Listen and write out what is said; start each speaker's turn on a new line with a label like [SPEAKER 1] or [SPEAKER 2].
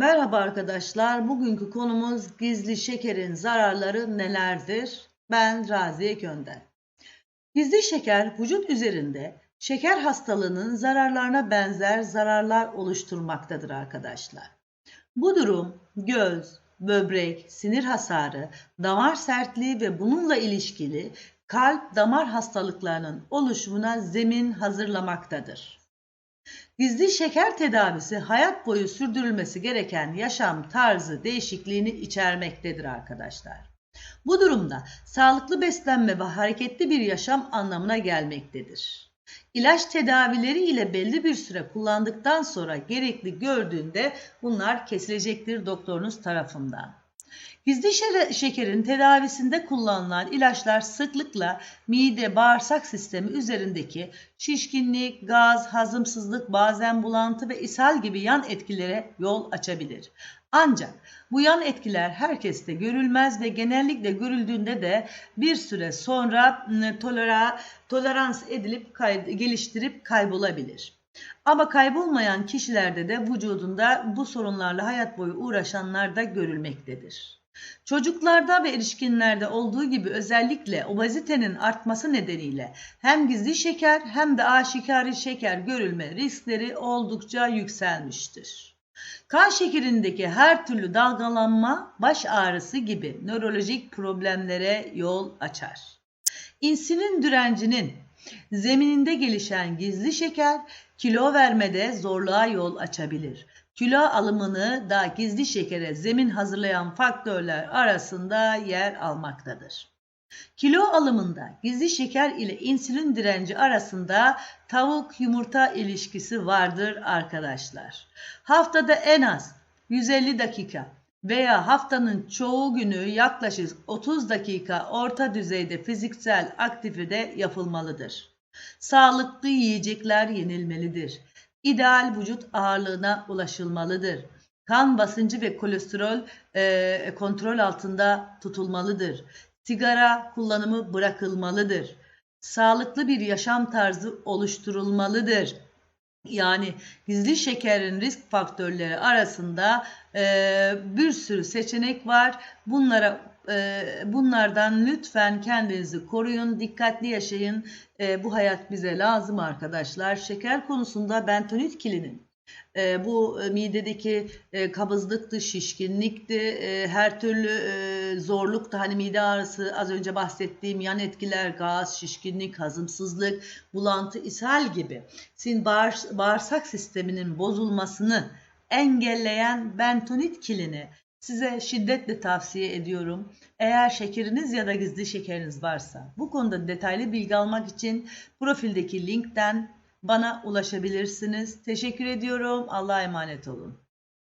[SPEAKER 1] Merhaba arkadaşlar. Bugünkü konumuz gizli şekerin zararları nelerdir? Ben Raziye Könder. Gizli şeker vücut üzerinde şeker hastalığının zararlarına benzer zararlar oluşturmaktadır arkadaşlar. Bu durum göz, böbrek, sinir hasarı, damar sertliği ve bununla ilişkili kalp damar hastalıklarının oluşumuna zemin hazırlamaktadır. Gizli şeker tedavisi hayat boyu sürdürülmesi gereken yaşam tarzı değişikliğini içermektedir arkadaşlar. Bu durumda sağlıklı beslenme ve hareketli bir yaşam anlamına gelmektedir. İlaç tedavileri ile belli bir süre kullandıktan sonra gerekli gördüğünde bunlar kesilecektir doktorunuz tarafından. Gizli şekerin tedavisinde kullanılan ilaçlar sıklıkla mide bağırsak sistemi üzerindeki şişkinlik, gaz, hazımsızlık, bazen bulantı ve ishal gibi yan etkilere yol açabilir. Ancak bu yan etkiler herkeste görülmez ve genellikle görüldüğünde de bir süre sonra ıı, tolera, tolerans edilip kay, geliştirip kaybolabilir. Ama kaybolmayan kişilerde de vücudunda bu sorunlarla hayat boyu uğraşanlar da görülmektedir. Çocuklarda ve erişkinlerde olduğu gibi özellikle obezitenin artması nedeniyle hem gizli şeker hem de aşikari şeker görülme riskleri oldukça yükselmiştir. Kan şekerindeki her türlü dalgalanma baş ağrısı gibi nörolojik problemlere yol açar. İnsülin direncinin zemininde gelişen gizli şeker kilo vermede zorluğa yol açabilir kilo alımını da gizli şekere zemin hazırlayan faktörler arasında yer almaktadır. Kilo alımında gizli şeker ile insülin direnci arasında tavuk yumurta ilişkisi vardır arkadaşlar. Haftada en az 150 dakika veya haftanın çoğu günü yaklaşık 30 dakika orta düzeyde fiziksel aktivite yapılmalıdır. Sağlıklı yiyecekler yenilmelidir ideal vücut ağırlığına ulaşılmalıdır. Kan basıncı ve kolesterol e, kontrol altında tutulmalıdır. Sigara kullanımı bırakılmalıdır. Sağlıklı bir yaşam tarzı oluşturulmalıdır. Yani gizli şekerin risk faktörleri arasında e, bir sürü seçenek var. Bunlara ee, bunlardan lütfen kendinizi koruyun, dikkatli yaşayın. Ee, bu hayat bize lazım arkadaşlar. Şeker konusunda bentonit kilinin e, bu e, midedeki e, kabızlıktı, şişkinlikti, her türlü zorluk da hani mide ağrısı, az önce bahsettiğim yan etkiler, gaz, şişkinlik, hazımsızlık, bulantı, ishal gibi. Sin bağırsak sisteminin bozulmasını engelleyen bentonit kilini size şiddetle tavsiye ediyorum. Eğer şekeriniz ya da gizli şekeriniz varsa bu konuda detaylı bilgi almak için profildeki linkten bana ulaşabilirsiniz. Teşekkür ediyorum. Allah'a emanet olun.